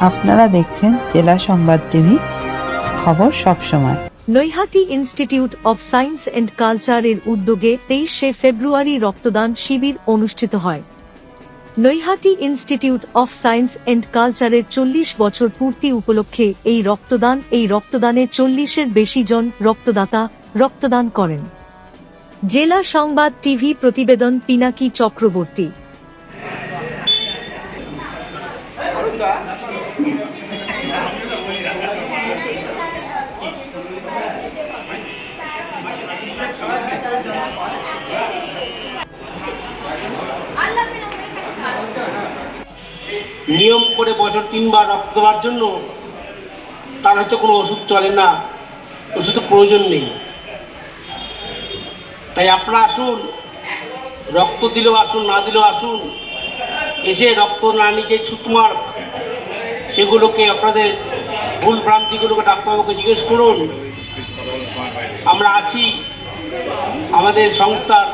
আপনারা দেখছেন জেলা সংবাদ টিভি খবর সবসময় Naihati institute of science and কালচারের উদ্যোগে তেইশে ফেব্রুয়ারি রক্তদান শিবির অনুষ্ঠিত হয়। Naihati institute of science and কালচারের চল্লিশ বছর পূর্তি উপলক্ষে এই রক্তদান, এই রক্তদানে চল্লিশের বেশি জন রক্তদাতা রক্তদান করেন। জেলা সংবাদ টিভি প্রতিবেদন পিনাকি চক্রবর্তী। নিয়ম করে বছর তিনবার রক্ত দেওয়ার জন্য তার হয়তো কোনো ওষুধ চলে না, ওষুধের প্রয়োজন নেই। তাই আপনারা আসুন, রক্ত দিলেও আসুন, না দিলেও আসুন, এসে রক্ত না নিয়ে ছুটমার সেগুলোকে আপনাদের ভুল ভ্রান্তিগুলোকে ডাক্তারবাবুকে জিজ্ঞেস করুন। আমরা আছি আমাদের সংস্থার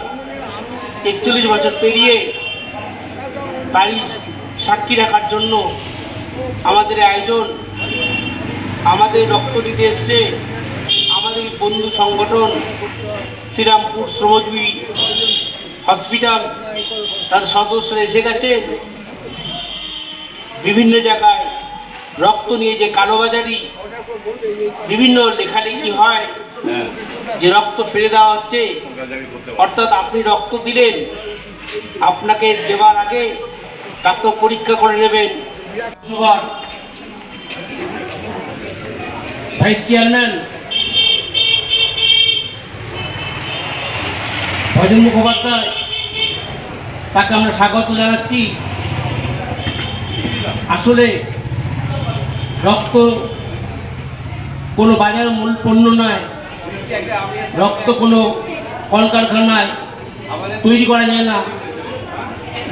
একচল্লিশ বছর পেরিয়ে তারই সাক্ষী রাখার জন্য আমাদের আয়োজন, আমাদের রক্ত দিতে এসছে, আমাদের বন্ধু সংগঠন, শ্রীরামপুর শ্রমজীবী হসপিটাল, তার সদস্যরা এসে গেছে বিভিন্ন জায়গায় রক্ত নিয়ে যে কালোবাজারি বিভিন্ন লেখালেখি হয় যে রক্ত ফেলে দেওয়া হচ্ছে অর্থাৎ আপনি রক্ত দিলেন আপনাকে দেওয়ার আগে ডাক্তার পরীক্ষা করে নেবেন। ভাইস চেয়ারম্যান ভজন মুখোপাধ্যায় তাকে আমরা স্বাগত জানাচ্ছি। আসলে রক্ত কোনো বাজার মূল পণ্য নয়। রক্ত কোনো কলকারখানায় তৈরি করা যায় না।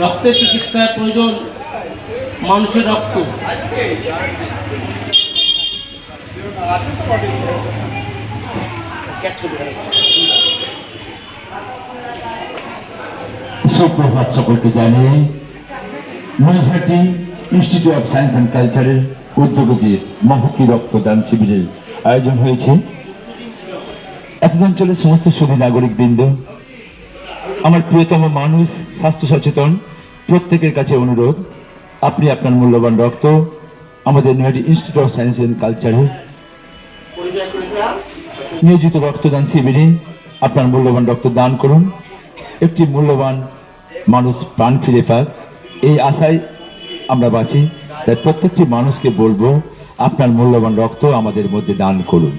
রক্তের চিকিৎসার প্রয়োজন মানুষের রক্ত। সুপ্রভাত সকলকে জানিয়ে Naihati institute of science and কালচারের উদ্যোগে যে মহতি রক্তদান শিবিরের আয়োজন হয়েছে। এতদিন সমস্ত সুদী নাগরিক বৃন্দ আমার প্রিয়তম মানুষ, স্বাস্থ্য সচেতন, প্রত্যেকের কাছে অনুরোধ, আপনি আপনার মূল্যবান রক্ত আমাদের Naihati institute of science and কালচারে নিয়োজিত রক্তদান শিবিরে আপনার মূল্যবান রক্ত দান করুন। একটি মূল্যবান মানুষ প্রাণ ফিরে পাক। এই আশায় আমরা বাঁচি। তাই প্রত্যেকটি মানুষকে বলব আপনার মূল্যবান রক্ত আমাদের মধ্যে দান করুন।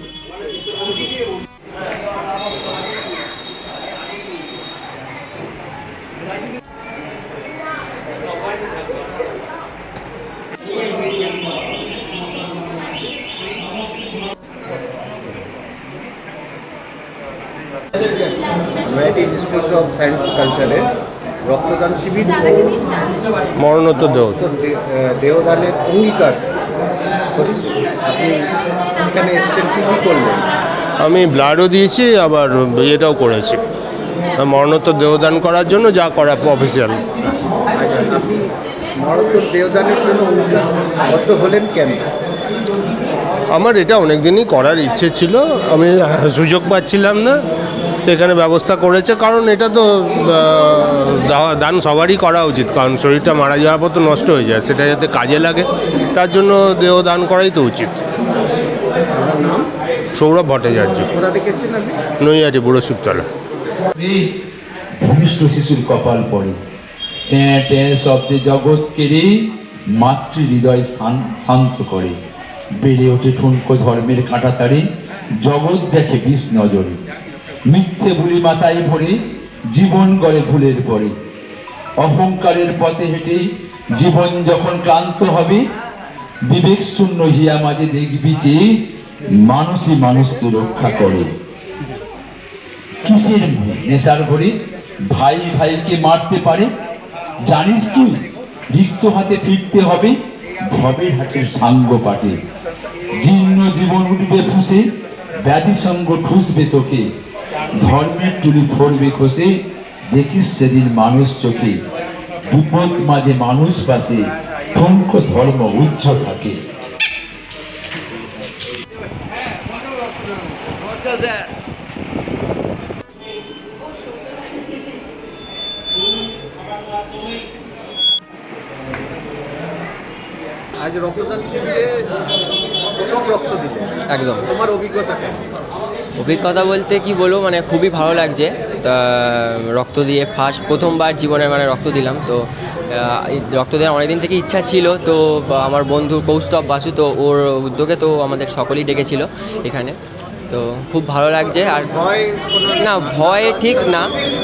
মরণোত্তর দেহ। দেহদানের অঙ্গীকার আমি ব্লাডও দিয়েছি আবার ইয়েটাও করেছি। মরণোত্তর দেহদান করার জন্য যা করা অফিসিয়াল। আমার এটা অনেক দিনই করার ইচ্ছে ছিল। আমি সুযোগ পাচ্ছিলাম না। তো এখানে ব্যবস্থা করেছে, কারণ এটা তো দান সবারই করা উচিত, কারণ শরীরটা মারা যাওয়ার পর তো নষ্ট হয়ে যায়, সেটা যাতে কাজে লাগে, তার জন্য দেহ দান করাই তো উচিত। সৌরভ ভট্টাচার্য। নৈয়াটি বুড়ো শিবতলা ভূমিষ্ঠ শিশুর কপাল পড়ে। শব্দে জগৎ কেড়ে মাতৃ হৃদয় স্থান শান্ত করে। বেড়ে ওঠে ঠুনকো ধর্মের কাঁটা তারে, জগৎ দেখে বিষ নজরে। মিথ্যে ভুলি মাথায় ভরে জীবন গড়ে ভুলের পরে। অহংকারের পথে হেঁটে জীবন যখন ক্লান্ত হবে, বিবেক শূন্য হিয়া মাঝে দেখবি যে মানুষই মানুষকে রক্ষা করে। কিসের নেশার ঘরে ভাই ভাইকে মারতে পারে? জানিস তুই, রিক্ত হাতে ফিরতে হবে ভবের হাটের সাঙ্গ পাটে। জীর্ণ জীবন উঠবে ফুসে ব্যাধি সঙ্গ ঠুসবে তোকে। ধর্মের টুলি ফোরবে খসে দেখিস সেদিন মানুষ চোখে। বিপদ মাঝে মানুষ পাশে ঠুনকো ধর্ম উজ্জ্বল থাকে। আজ রক্তদান শিবিরে প্রথম রক্ত দিলে। একদম। তোমার অভিজ্ঞতা কেমন? অভিজ্ঞতা বলতে কি বলব মানে খুবই ভালো লাগছে। রক্ত দিয়ে ফার্স্ট প্রথমবার জীবনে মানে রক্ত দিলাম, তো রক্ত দেওয়ার অনেকদিন থেকে ইচ্ছা ছিল, তো আমার বন্ধু কৌস্তব বাসু, তো, ওর উদ্যোগে তো আমাদের সকলেই ডেকেছিল এখানে। তো, খুব ভালো লাগছে, আর ভয় না, ভয় ঠিক না,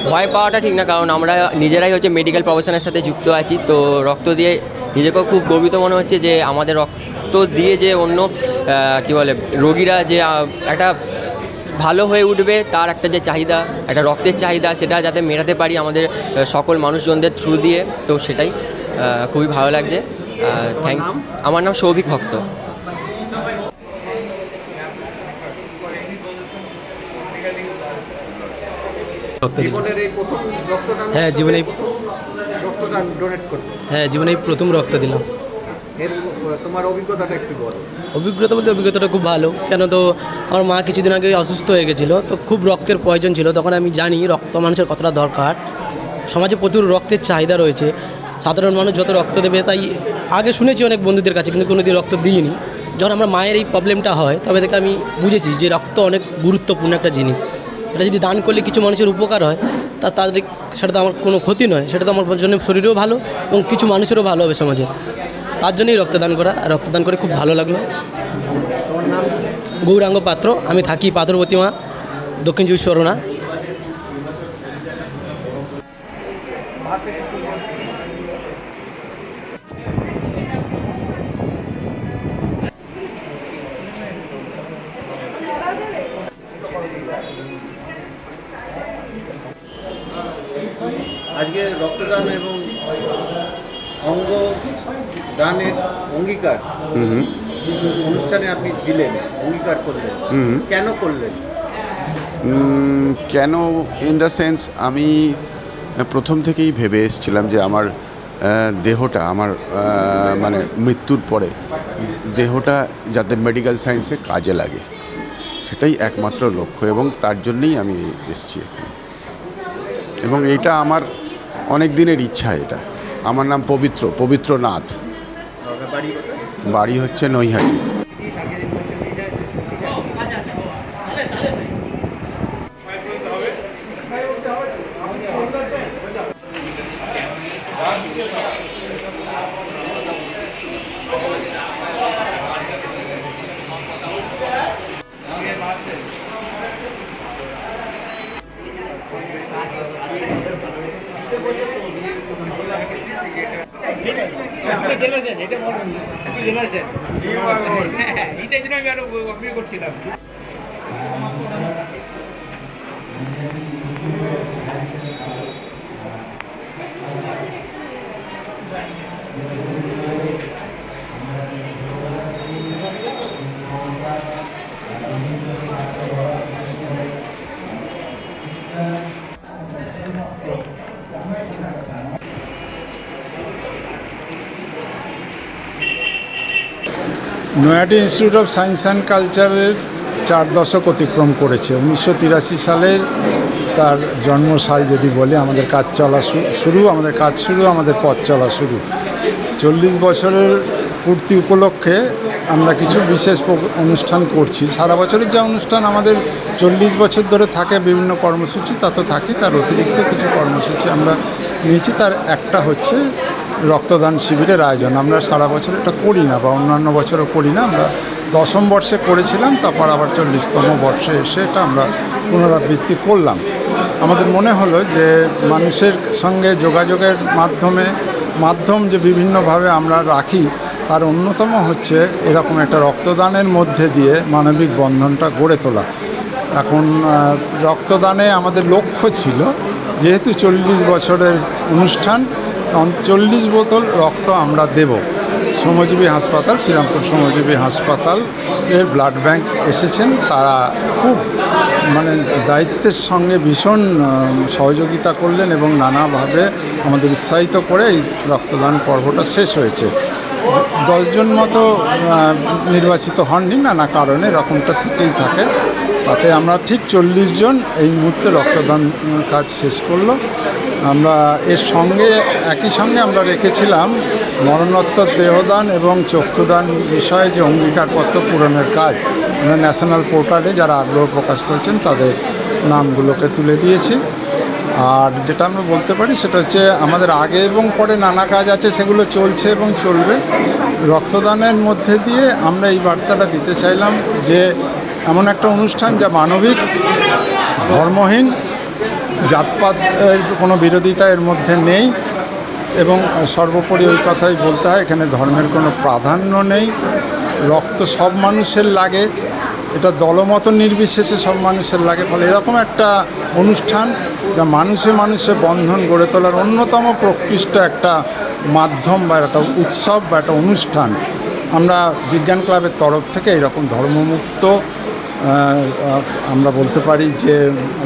ভয় পাওয়াটা ঠিক না, কারণ আমরা নিজেরাই হচ্ছে মেডিকেল প্রফেশনের সাথে যুক্ত আছি, তো, রক্ত দিয়ে নিজেকেও খুব গর্বিত মনে হচ্ছে যে আমাদের রক্ত দিয়ে যে অন্য কি বলে, রোগীরা যে একটা ভালো হয়ে উঠবে তার একটা যে চাহিদা একটা রক্তের চাহিদা সেটা যাতে মেটাতে পারি আমাদের সকল মানুষজনদের থ্রু দিয়ে তো সেটাই খুবই ভালো লাগছে। থ্যাংক? আমার নাম সৌভিক ভক্ত। রক্ত দিলাম জীবনের এই প্রথম রক্তদান হ্যাঁ, জীবনে এই- প্রথম রক্তদান ডোনেট করতে। হ্যাঁ জীবনে প্রথম রক্ত দিলাম। তোমার অভিজ্ঞতাটা একটু বলো। অভিজ্ঞতা বলতে অভিজ্ঞতাটা খুব ভালো। কেন তো আমার মা কিছুদিন আগে অসুস্থ হয়ে গেছিল, তো খুব রক্তের প্রয়োজন ছিল, তখন আমি জানি রক্ত মানুষের কতটা দরকার। সমাজে প্রচুর রক্তের চাহিদা রয়েছে, সাধারণ মানুষ যত রক্ত দেবে, তাই আগে শুনেছি অনেক বন্ধুদের কাছে, কিন্তু কোনোদিন রক্ত দিইনি। যখন আমার মায়ের এই প্রবলেমটা হয়, তবে থেকে আমি বুঝেছি যে রক্ত অনেক গুরুত্বপূর্ণ একটা জিনিস। এটা যদি দান করলে কিছু মানুষের উপকার হয়, তা তাদের, সেটা তো আমার কোনো ক্ষতি নয়, সেটা তো আমার জন্য শরীরেও ভালো এবং কিছু মানুষেরও ভালো হবে সমাজে। তার জন্যই রক্তদান করা। রক্তদান করে খুব ভালো লাগল। গৌরাঙ্গ পাত্র, আমি থাকি পাথর প্রতিমা দক্ষিণ চব্বিশ পরগনা। আজকে রক্তদান এবং অঙ্গ দানের অনুষ্ঠানে আপনি দিলেন করলেন। কেন করলেন? কেন? ইন দ্য সেন্স আমি প্রথম থেকেই ভেবে এসেছিলাম যে আমার দেহটা আমার মানে মৃত্যুর পরে দেহটা যাতে মেডিকেল সায়েন্সে কাজে লাগে। সেটাই একমাত্র লক্ষ্য এবং তার জন্যই আমি এসেছি এখানে। এবং এটা আমার অনেক দিনের ইচ্ছা এটা। আমার নাম পবিত্র বাড়ি হচ্ছে নৈহাটি। পবিত্র নাথ আপনার জন্য আমি আরও নৈহাটি নয়াটি ইনস্টিটিউট অফ সায়েন্স অ্যান্ড কালচারের চার দশক অতিক্রম করেছে। উনিশশো তিরাশি সালের তার জন্মসাল যদি বলি, আমাদের কাজ চলা শুরু, আমাদের কাজ শুরু, আমাদের পথ চলা শুরু। চল্লিশ বছরের পূর্তি উপলক্ষে আমরা কিছু বিশেষ অনুষ্ঠান করছি। সারা বছরের যা অনুষ্ঠান আমাদের চল্লিশ বছর ধরে থাকে, বিভিন্ন কর্মসূচি তা তো থাকি তার অতিরিক্ত কিছু কর্মসূচি আমরা নিয়েছি। তার একটা হচ্ছে রক্তদান শিবিরের আয়োজন। আমরা সারা বছর এটা করি না বা অন্যান্য বছরও করি না। আমরা দশম বর্ষে করেছিলাম, তারপর আবার চল্লিশতম বর্ষে এসে এটা আমরা পুনরাবৃত্তি করলাম। আমাদের মনে হলো যে মানুষের সঙ্গে যোগাযোগের মাধ্যমে, মাধ্যম যে বিভিন্নভাবে আমরা রাখি, তার অন্যতম হচ্ছে এরকম একটা রক্তদানের মধ্যে দিয়ে মানবিক বন্ধনটা গড়ে তোলা। এখন রক্তদানে আমাদের লক্ষ্য ছিল, যেহেতু চল্লিশ বছরের অনুষ্ঠান চল্লিশ বোতল রক্ত আমরা দেব। শ্রমজীবী হাসপাতাল, শ্রীরামপুর শ্রমজীবী হাসপাতাল এর ব্লাড ব্যাংক এসেছেন। তারা খুব মানে দায়িত্বের সঙ্গে ভীষণ সহযোগিতা করলেন এবং নানাভাবে আমাদের উৎসাহিত করে এই রক্তদান পর্বটা শেষ হয়েছে। দশজন মতো নির্বাচিত হননি, নানা কারণে এরকমটা থেকেই থাকে। তাতে আমরা ঠিক চল্লিশ জন এই মুহূর্তে রক্তদান কাজ শেষ করল। আমরা এর সঙ্গে, একই সঙ্গে আমরা রেখেছিলাম মরণোত্তর দেহদান এবং চক্ষুদান বিষয়ে যে অঙ্গীকারপত্র পূরণের কাজ। আমরা ন্যাশনাল পোর্টালে যারা আগ্রহ প্রকাশ করেছেন তাদের নামগুলোকে তুলে দিয়েছি। আর যেটা আমরা বলতে পারি সেটা হচ্ছে আমাদের আগে এবং পরে নানা কাজ আছে, সেগুলো চলছে এবং চলবে। রক্তদানের মধ্যে দিয়ে আমরা এই বার্তাটা দিতে চাইলাম যে, এমন একটা অনুষ্ঠান যা মানবিক, ধর্মহীন জাতপাতের কোনো বিরোধিতা এর মধ্যে নেই এবং সর্বোপরি ওই কথাই বলতে হয়, এখানে ধর্মের কোনো প্রাধান্য নেই। রক্ত সব মানুষের লাগে, এটা দলমত নির্বিশেষে সব মানুষের লাগে, ফলে এরকম একটা অনুষ্ঠান যা মানুষে মানুষে বন্ধন গড়ে তোলার অন্যতম প্রকৃষ্ট একটা মাধ্যম বা একটা উৎসব বা একটা অনুষ্ঠান। আমরা বিজ্ঞান ক্লাবের তরফ থেকে এরকম ধর্মমুক্ত আমরা বলতে পারি যে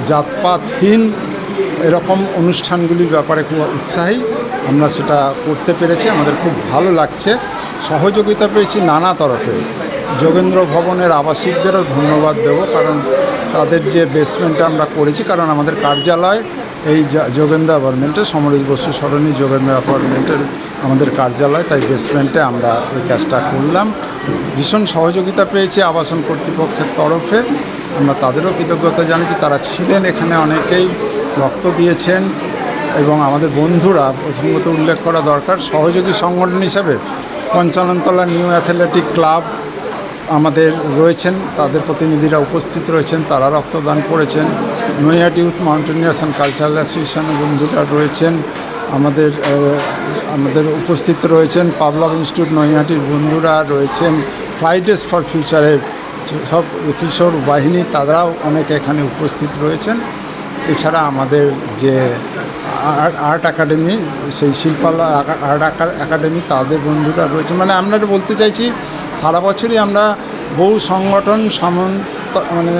জাতপাতহীন এরকম অনুষ্ঠানগুলির ব্যাপারে খুব উৎসাহী আমরা সেটা করতে পেরেছি। আমাদের খুব ভালো লাগছে। সহযোগিতা পেয়েছি নানা তরফে। যোগেন্দ্র ভবনের আবাসিকদেরও ধন্যবাদ দেব, কারণ তাদের যে বেসমেন্টটা আমরা করেছি, কারণ আমাদের কার্যালয় এই যোগেন্দ্র অ্যাপার্টমেন্টে সমরেশ বসু সরণী যোগেন্দ্র অ্যাপার্টমেন্টের আমাদের কার্যালয়, তাই বেসমেন্টে আমরা এই কাজটা করলাম। ভীষণ সহযোগিতা পেয়েছি আবাসন কর্তৃপক্ষের তরফে। আমরা তাদেরও কৃতজ্ঞতা জানিয়েছি তারা ছিলেন এখানে অনেকেই রক্ত দিয়েছেন এবং আমাদের বন্ধুরা প্রসঙ্গত উল্লেখ করা দরকার, সহযোগী সংগঠন হিসাবে পঞ্চাননতলা নিউ অ্যাথলেটিক ক্লাব আমাদের রয়েছেন, তাদের প্রতিনিধিরা উপস্থিত রয়েছেন, তারা রক্তদান করেছেন। Naihati youth mountaineers and cultural অ্যাসোসিয়েশনের বন্ধুরা রয়েছেন। আমাদের আমাদের উপস্থিত রয়েছেন পাবলক ইনস্টিটিউট নৈহাটির বন্ধুরা রয়েছেন ফ্রাইডেস ফর ফিউচারের সব কিশোর বাহিনী, তারাও অনেক এখানে উপস্থিত রয়েছেন। এছাড়া আমাদের যে আর্ট একাডেমি সেই শিল্পালা আর্ট একাডেমি তাদের বন্ধুরা রয়েছে। মানে আমরা বলতে চাইছি, সারা বছরই আমরা বহু সংগঠন সামন্ত মানে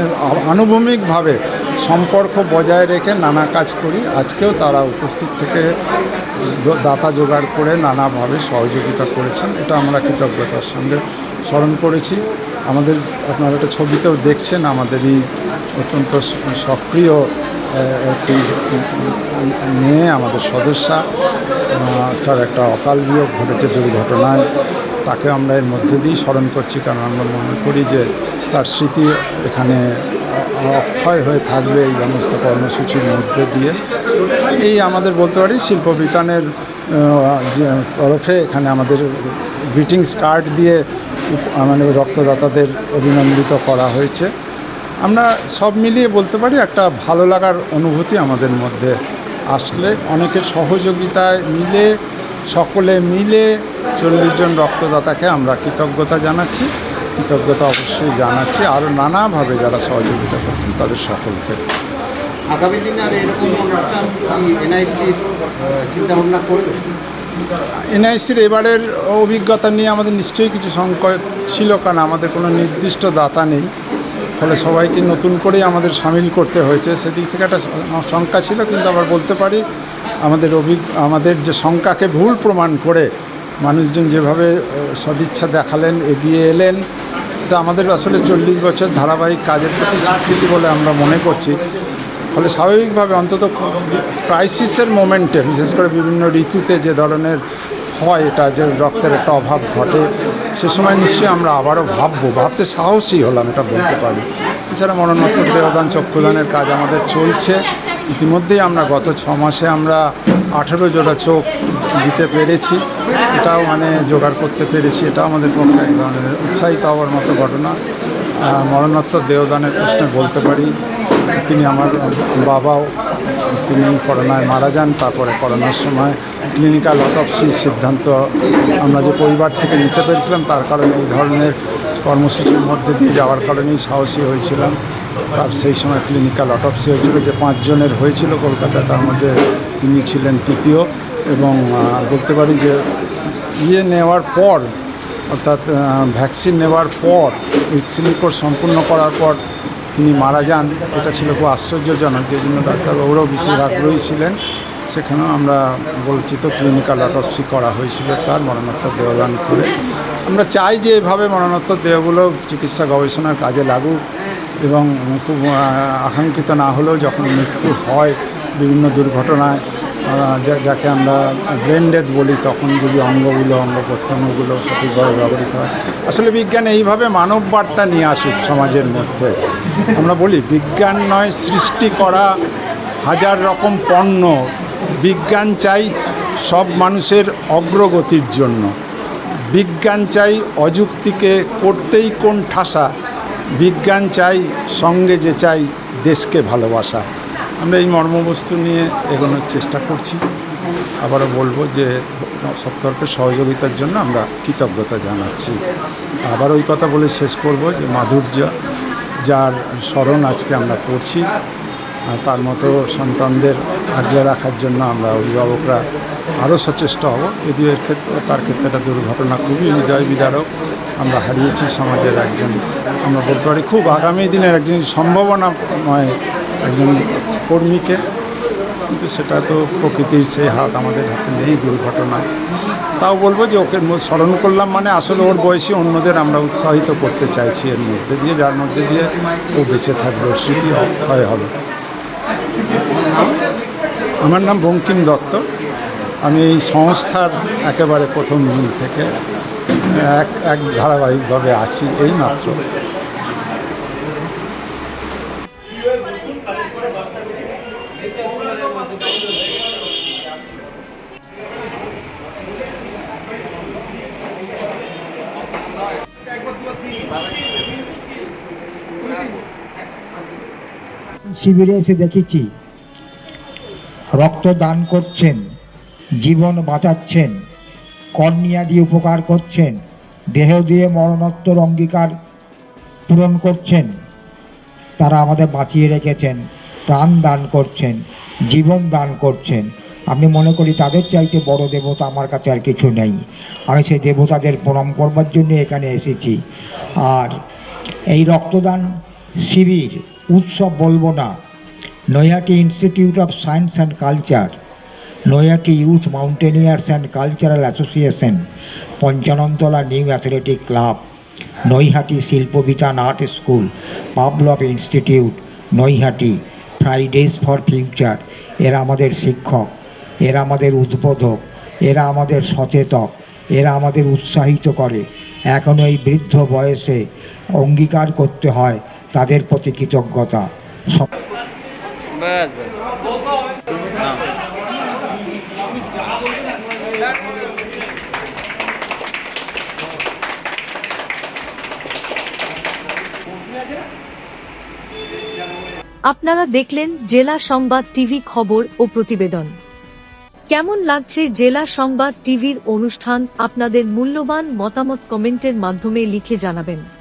আনুভূমিকভাবে সম্পর্ক বজায় রেখে নানা কাজ করি। আজকেও তারা উপস্থিত থেকে দাতা জোগাড় করে নানাভাবে সহযোগিতা করেছেন। এটা আমরা কৃতজ্ঞতার সঙ্গে স্মরণ করেছি। আমাদের, আপনারা একটা ছবিতেও দেখছেন আমাদের এই অত্যন্ত সক্রিয় একটি মেয়ে, আমাদের সদস্যা তার একটা অকাল বিয়োগ ঘটেছে দুর্ঘটনায়। তাকে আমরা এর মধ্যে দিয়েই স্মরণ করছি, কারণ আমরা মনে করি যে তার স্মৃতি এখানে অক্ষয় হয়ে থাকবে এই সমস্ত কর্মসূচির মধ্যে দিয়ে। এই আমাদের বলতে পারি শিল্প বিতানের তরফে এখানে আমাদের গ্রিটিংস কার্ড দিয়ে মানে রক্তদাতাদের অভিনন্দিত করা হয়েছে। আমরা সব মিলিয়ে বলতে পারি একটা ভালো লাগার অনুভূতি আমাদের মধ্যে আসলে। অনেকের সহযোগিতায় মিলে, সকলে মিলে চল্লিশ জন রক্তদাতাকে আমরা কৃতজ্ঞতা জানাচ্ছি। কৃতজ্ঞতা অবশ্যই জানাচ্ছি। আরও নানাভাবে যারা সহযোগিতা করছেন তাদের সকলকে। আগামী দিনে আর এরকম অনুষ্ঠান এনআইসির চিন্তা করবে? এনআইসির এবারের অভিজ্ঞতা নিয়ে আমাদের নিশ্চয়ই কিছু সংকট ছিল কারণ আমাদের কোনো নির্দিষ্ট দাতা নেই। ফলে সবাইকে নতুন করেই আমাদের সামিল করতে হয়েছে। সেদিক থেকে একটা শঙ্কা ছিল কিন্তু আবার বলতে পারি আমাদের অভিজ্ঞ আমাদের যে শঙ্কাকে ভুল প্রমাণ করে মানুষজন যেভাবে সদিচ্ছা দেখালেন, এগিয়ে এলেন, এটা আমাদের আসলে চল্লিশ বছর ধারাবাহিক কাজের প্রতি স্বীকৃতি বলে আমরা মনে করছি। ফলে স্বাভাবিকভাবে অন্তত ক্রাইসিসের মোমেন্টে বিশেষ করে বিভিন্ন ঋতুতে যে ধরনের হয়, এটা যে রক্তের একটা অভাব ঘটে, সে সময় নিশ্চয়ই আমরা আবারও ভাববো, ভাবতে সাহসী হলাম, এটা বলতে পারি। এছাড়া মরণোত্তর দেহদান চক্ষুদানের কাজ আমাদের চলছে। ইতিমধ্যেই আমরা গত ছ মাসে আমরা আঠেরো জোড়া চোখ দিতে পেরেছি। এটাও মানে জোগাড় করতে পেরেছি। এটাও আমাদের পক্ষে এক ধরনের উৎসাহিত হওয়ার মতো ঘটনা। মরণোত্তর দেহদানের প্রশ্নে বলতে পারি, তিনি আমার বাবাও, তিনি করোনায় মারা যান, তারপরে করোনার সময় ক্লিনিক্যাল অটপসির সিদ্ধান্ত আমরা যে পরিবার থেকে নিতে পেরেছিলাম, তার কারণে এই ধরনের কর্মসূচির মধ্যে দিয়ে যাওয়ার কারণেই সাহসী হয়েছিলাম। তার সেই সময় ক্লিনিক্যাল অটপসি হয়েছিল, যে পাঁচজনের হয়েছিল কলকাতায়, তার মধ্যে তিনি ছিলেন তৃতীয়। এবং বলতে পারি যে ইয়ে নেওয়ার পর, অর্থাৎ ভ্যাকসিন নেওয়ার পর উইক্সিলি কোর্স সম্পূর্ণ করার পর তিনি মারা যান। এটা ছিল খুব আশ্চর্যজনক যে জন্য ডাক্তারবাবুরাও বিশেষ আগ্রহী ছিলেন। সেখানেও আমরা বলছি তো ক্লিনিক্যাল অটপসি করা হয়েছিল তার, মরণোত্তর দেহদান করে। আমরা চাই যে এভাবে মরণোত্তর দেহগুলো চিকিৎসা গবেষণার কাজে লাগুক এবং খুব আকাঙ্ক্ষিত না হলেও যখন মৃত্যু হয় বিভিন্ন দুর্ঘটনায় যাকে আমরা ব্রেন ডেথ বলি, তখন যদি অঙ্গগুলো অঙ্গ প্রত্যঙ্গগুলো সঠিকভাবে ব্যবহৃত হয়। আসলে বিজ্ঞান এইভাবে মানব বার্তা নিয়ে আসুক সমাজের মধ্যে। আমরা বলি, বিজ্ঞান নয়, সৃষ্টি করা হাজার রকম পণ্য। বিজ্ঞান চাই সব মানুষের অগ্রগতির জন্য। বিজ্ঞান চাই অযুক্তিকে করতেই কোন ঠাসা। বিজ্ঞান চাই সঙ্গে যে চাই দেশকে ভালোবাসা। আমরা এই মর্মবস্তু নিয়ে এগোনোর চেষ্টা করছি। আবারও বলব যে সত্তরকে সহযোগিতার জন্য আমরা কৃতজ্ঞতা জানাচ্ছি। আবার ওই কথা বলে শেষ করব যে মাধুর্য, যার স্মরণ আজকে আমরা করছি তার মতো সন্তানদের আগলে রাখার জন্য আমরা অভিভাবকরা আরও সচেষ্ট হব। যদিও এর ক্ষেত্রে, তার ক্ষেত্রে একটা দুর্ঘটনা খুবই হৃদয় বিদারক। আমরা হারিয়েছি সমাজের একজন, আমরা বলতে পারি খুব আগামী দিনের একজন সম্ভাবনাময় একজন কর্মীকে, কিন্তু সেটা তো প্রকৃতির সেই হাত আমাদের হাতে নেই, দুর্ঘটনা। তাও বলব যে ওকে স্মরণ করলাম মানে আসলে ওর বয়সী অন্যদের আমরা উৎসাহিত করতে চাইছি এর মধ্যে দিয়ে, যার মধ্যে দিয়ে ও বেঁচে থাকবে স্মৃতি অক্ষয় হবে। আমার নাম বঙ্কিম দত্ত। আমি এই সংস্থার একেবারে প্রথম দিন থেকে এক এক ধারাবাহিকভাবে আছি এই মাত্র। শিবিরে এসে দেখেছি। রক্ত দান করছেন, জীবন বাঁচাচ্ছেন, কর্নিয়া দিয়ে উপকার করছেন, দেহ দিয়ে মরণোত্তর অঙ্গীকার পূরণ করছেন। তারা আমাদের বাঁচিয়ে রেখেছেন, প্রাণ দান করছেন, জীবন দান করছেন। আমি মনে করি তাদের চাইতে বড় দেবতা আমার কাছে আর কিছু নেই। আমি সেই দেবতাদের প্রণাম করবার জন্য এখানে এসেছি। আর এই রক্তদান শিবির উৎসব বলব না। Naihati institute of science and culture Naihati youth mountaineers and cultural association Panchanantala new athletic club Naihati Shilpabitan art school Pavlov institute Naihati Fridays for future এরা আমাদের শিক্ষক, এরা আমাদের উদ্বোধক, এরা আমাদের সচেতক, এরা আমাদের উৎসাহিত করে। এখনও এই বৃদ্ধ বয়সে অঙ্গীকার করতে হয় তাদের প্রতি কৃতজ্ঞতা। আপনারা দেখলেন জেলা সংবাদ টিভি খবর ও প্রতিবেদন। কেমন লাগছে জেলা সংবাদ টিভির অনুষ্ঠান আপনাদের মূল্যবান মতামত কমেন্টের মাধ্যমে লিখে জানাবেন।